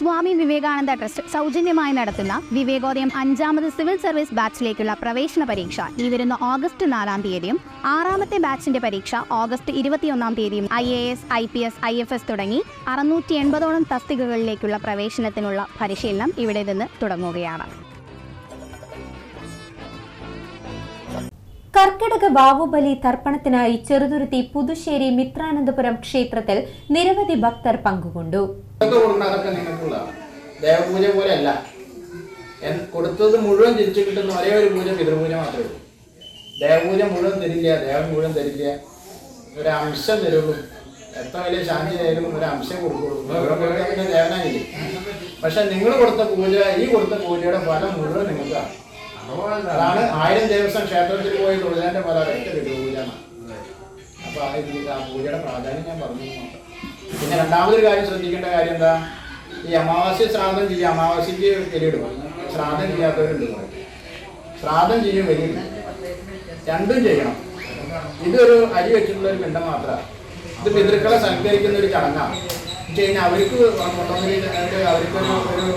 Swami Vivekananda trust സൗജന്യമായി നടത്തുന്ന വിവേകോദയം അഞ്ചാമത് സിവിൽ സർവീസ് ബാച്ചിലേക്കുള്ള പ്രവേശന പരീക്ഷ. ഈ വരുന്ന ഓഗസ്റ്റ് നാലാം തീയതിയും ആറാമത്തെ ബാച്ചിന്റെ പരീക്ഷ ഓഗസ്റ്റ് ഇരുപത്തിയൊന്നാം തീയതിയും I A S I P S I F S തുടങ്ങി അറുന്നൂറ്റി എൺപതോളം തസ്തികകളിലേക്കുള്ള പ്രവേശനത്തിനുള്ള പരിശീലനം ഇവിടെ നിന്ന് തുടങ്ങുകയാണ്. കർക്കിടക വാവുബലി തർപ്പണത്തിനായി ചെറുതുരുത്തി പുതുശ്ശേരി മിത്രാനന്തപുരം ക്ഷേത്രത്തിൽ നിരവധി ഭക്തർ പങ്കുകൊണ്ടു. ദേവപൂജ പോലെ അല്ല എൻ- കൊടുത്തത് മുഴുവൻ തിരിച്ചു കിട്ടുന്ന ഒരേ ഒരു പൂജ പിതൃപൂജ മാത്രമേ ഉള്ളൂ. ദേവപൂജ മുഴുവൻ തരില്ല ദേവൻ മുഴുവൻ തരില്ല. ഒരു അംശം തരുള്ളൂ. എത്ര വലിയ ശാന്തി ആയാലും ഒരു അംശം കൊടുക്കുള്ളൂ. പക്ഷെ നിങ്ങൾ കൊടുത്ത പൂജ ഈ കൊടുത്ത പൂജയുടെ ഫലം മുഴുവൻ നിങ്ങൾക്കാണ് അതാണ് ആയിരം ദിവസം ക്ഷേത്രത്തിൽ പോയി തൊഴിലാന്റെ പല എന്നാണ്. അപ്പൊ ആ പൂജയുടെ പ്രാധാന്യം ഞാൻ പറഞ്ഞു. പിന്നെ രണ്ടാമതൊരു കാര്യം ശ്രദ്ധിക്കേണ്ട കാര്യം എന്താ? ഈ അമാവാസ്യ ശ്രാദ്ധം ചെയ്യും. അമാവാസ്യക്ക് ബലിയിടും ശ്രാദ്ധം ചെയ്യാത്തവരുണ്ട്. ശ്രാദ്ധം ചെയ്യും ബലിയിടും രണ്ടും ചെയ്യണം. ഇതൊരു അരി വെച്ചിട്ടുള്ള ഒരു പിണ്ടം മാത്രമാണ് ഇത് പിതൃക്കളെ സൽക്കരിക്കുന്ന ഒരു ചടങ്ങാണ് കഴിഞ്ഞാൽ അവർക്ക് അവർക്കൊരു ഒരു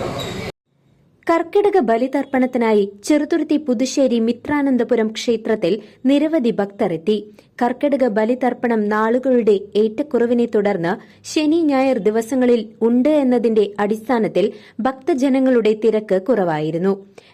കർക്കിടക ബലിതർപ്പണത്തിനായി ചെറുതുരുത്തി പുതുശ്ശേരി മിത്രാനന്തപുരം ക്ഷേത്രത്തിൽ നിരവധി ഭക്തർ എത്തി കർക്കിടക ബലിതർപ്പണം നാളുകളുടെ ഏറ്റക്കുറവിനെ തുടർന്ന് ശനി ഞായർ ദിവസങ്ങളിൽ ഉണ്ട് എന്നതിന്റെ അടിസ്ഥാനത്തിൽ ഭക്തജനങ്ങളുടെ തിരക്ക് കുറവായിരുന്നു.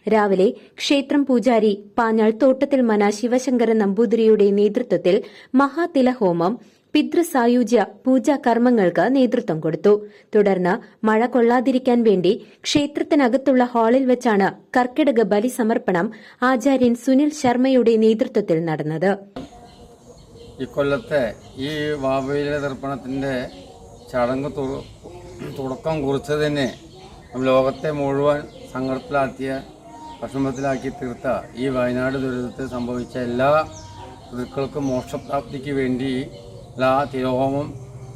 രാവിലെ ക്ഷേത്രം പൂജാരി പാഞ്ഞാൾ തോട്ടത്തിൽ മന ശിവശങ്കര നമ്പൂതിരിയുടെ നേതൃത്വത്തിൽ മഹാതിലഹോമം പിതൃസായുജ്യ പൂജാ കർമ്മങ്ങൾക്ക് നേതൃത്വം കൊടുത്തു. തുടർന്ന് മഴ കൊള്ളാതിരിക്കാൻ വേണ്ടി ക്ഷേത്രത്തിനകത്തുള്ള ഹാളിൽ വെച്ചാണ് കർക്കിടക ബലി സമർപ്പണം ആചാര്യൻ സുനിൽ ശർമ്മയുടെ നേതൃത്വത്തിൽ നടന്നത്. ഇക്കൊല്ലത്തെ ഈ വാവയിലെ തർപ്പണത്തിന്റെ ചടങ്ങ് തുടക്കം കുറിച്ചതിനെ ലോകത്തെ മുഴുവൻ സങ്കടത്തിലാക്കിയ വിഷമത്തിലാക്കി തീർത്ത ഈ വയനാട് ദുരിതത്തിൽ സംഭവിച്ച എല്ലാ ഋതുക്കൾക്കും മോക്ഷപ്രാപ്തിക്ക് വേണ്ടി എല്ലാ തിരോഹവും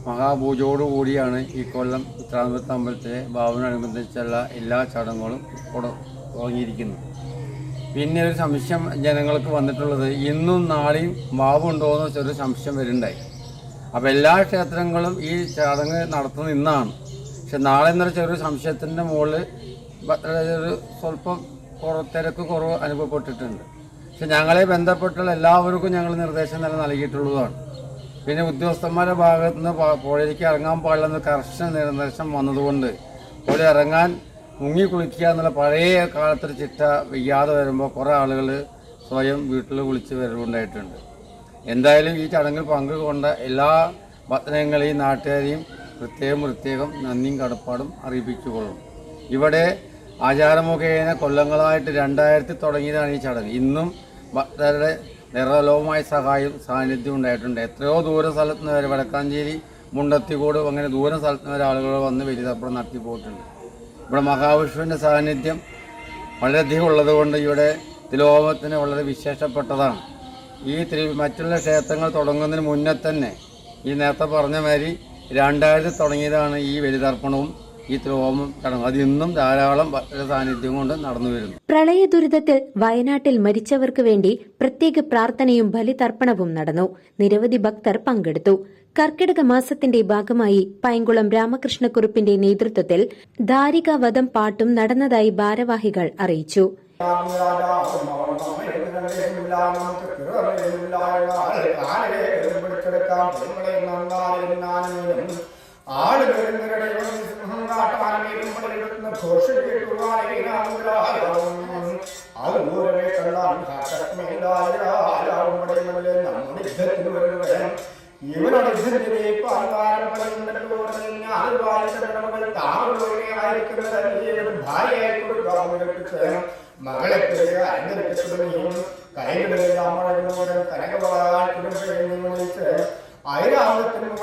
മഹാപൂജയോടുകൂടിയാണ് ഈ കൊല്ലം ഉത്തരാന്തപുരത്ത് അമ്പലത്തിലെ ഭാവനനുബന്ധിച്ചുള്ള എല്ലാ ചടങ്ങുകളും തുടങ്ങിയിരിക്കുന്നത്. പിന്നെ ഒരു സംശയം ജനങ്ങൾക്ക് വന്നിട്ടുള്ളത് ഇന്നും നാളെയും വാവുണ്ടോ എന്ന് ചെറിയ സംശയം വരുന്നുണ്ടായി. അപ്പോൾ എല്ലാ ക്ഷേത്രങ്ങളും ഈ ചടങ്ങ് നടത്തുന്ന ഇന്നാണ്. പക്ഷെ നാളെ എന്നൊരു ഒരു സംശയത്തിന്റെ മുകളിൽ ഒരു സ്വല്പം തിരക്ക് കുറവ് അനുഭവപ്പെട്ടിട്ടുണ്ട്. പക്ഷെ ഞങ്ങളെ ബന്ധപ്പെട്ടുള്ള എല്ലാവർക്കും ഞങ്ങൾ നിർദ്ദേശം തന്നെ നൽകിയിട്ടുള്ളതാണ്. പിന്നെ ഉദ്യോഗസ്ഥന്മാരുടെ ഭാഗത്തു നിന്ന് പുഴയിലേക്ക് ഇറങ്ങാൻ പാടില്ലെന്ന് കർശന നിർദ്ദേശം വന്നതുകൊണ്ട് പുഴ ഇറങ്ങാൻ മുങ്ങി കുളിക്കുക എന്നുള്ള പഴയ കാലത്തൊരു ചിട്ട വയ്യാതെ വരുമ്പോൾ കുറേ ആളുകൾ സ്വയം വീട്ടിൽ കുളിച്ച് വരവുണ്ടായിട്ടുണ്ട്. എന്തായാലും ഈ ചടങ്ങിൽ പങ്കുകൊണ്ട എല്ലാ ഭക്തജനങ്ങളെയും നാട്ടുകാരെയും പ്രത്യേകം പ്രത്യേകം നന്ദിയും കടപ്പാടും അറിയിപ്പിച്ചുകൊള്ളും. ഇവിടെ ആചാരമുഖേന കൊല്ലങ്ങളായിട്ട് രണ്ടായിരത്തി തുടങ്ങിയതാണ് ഈ ചടങ്ങ്. ഇന്നും ഭക്തരുടെ നിറലോകമായ സഹായം സാന്നിധ്യം ഉണ്ടായിട്ടുണ്ട്. എത്രയോ ദൂര സ്ഥലത്ത് നിന്ന് വരെ വടക്കാഞ്ചേരി മുണ്ടത്തിക്കോട് അങ്ങനെ ദൂര സ്ഥലത്ത് നിന്ന് ആളുകൾ വന്ന് വലിയതപ്പുറം നടത്തി പോയിട്ടുണ്ട്. ഇവിടെ മഹാവിഷ്ണുവിന്റെ സാന്നിധ്യം വളരെയധികം ഉള്ളതുകൊണ്ട് ഇവിടെ തിലോകത്തിന് വളരെ വിശേഷപ്പെട്ടതാണ്. ഈ തിരു മറ്റുള്ള ക്ഷേത്രങ്ങൾ തുടങ്ങുന്നതിന് മുന്നേ തന്നെ ഈ നേരത്തെ പറഞ്ഞ മാതിരി രണ്ടായിരത്തി തുടങ്ങിയതാണ് ഈ ബലിതർപ്പണവും ഈ തിരുവോമം ചടങ്ങും അത് ഇന്നും ധാരാളം സാന്നിധ്യം കൊണ്ട് നടന്നു വരുന്നു. പ്രളയ ദുരിതത്തിൽ വയനാട്ടിൽ മരിച്ചവർക്ക് വേണ്ടി പ്രത്യേക പ്രാർത്ഥനയും ബലിതർപ്പണവും നടന്നു. നിരവധി ഭക്തർ പങ്കെടുത്തു. കർക്കിടക മാസത്തിന്റെ ഭാഗമായി പൈങ്കുളം രാമകൃഷ്ണക്കുറുപ്പിന്റെ നേതൃത്വത്തിൽ ധാരികാവധം പാട്ടും നടന്നതായി ഭാരവാഹികൾ അറിയിച്ചു. ഇവനോട് യുദ്ധത്തിലേക്ക് അഹങ്കാരം പറയുന്നുണ്ടല്ലോ ഞാൻ വായിച്ച താങ്കളുടെ ഭാര്യയായി കൊടുക്കാം മകളെ അന്യർക്കും കൈകളിലെല്ലാം കനകവാൻ കുടുംബത്തിൽ വിളിച്ച് ഐരാവത്തിന് മുകളിൽ കെട്ടി പടയ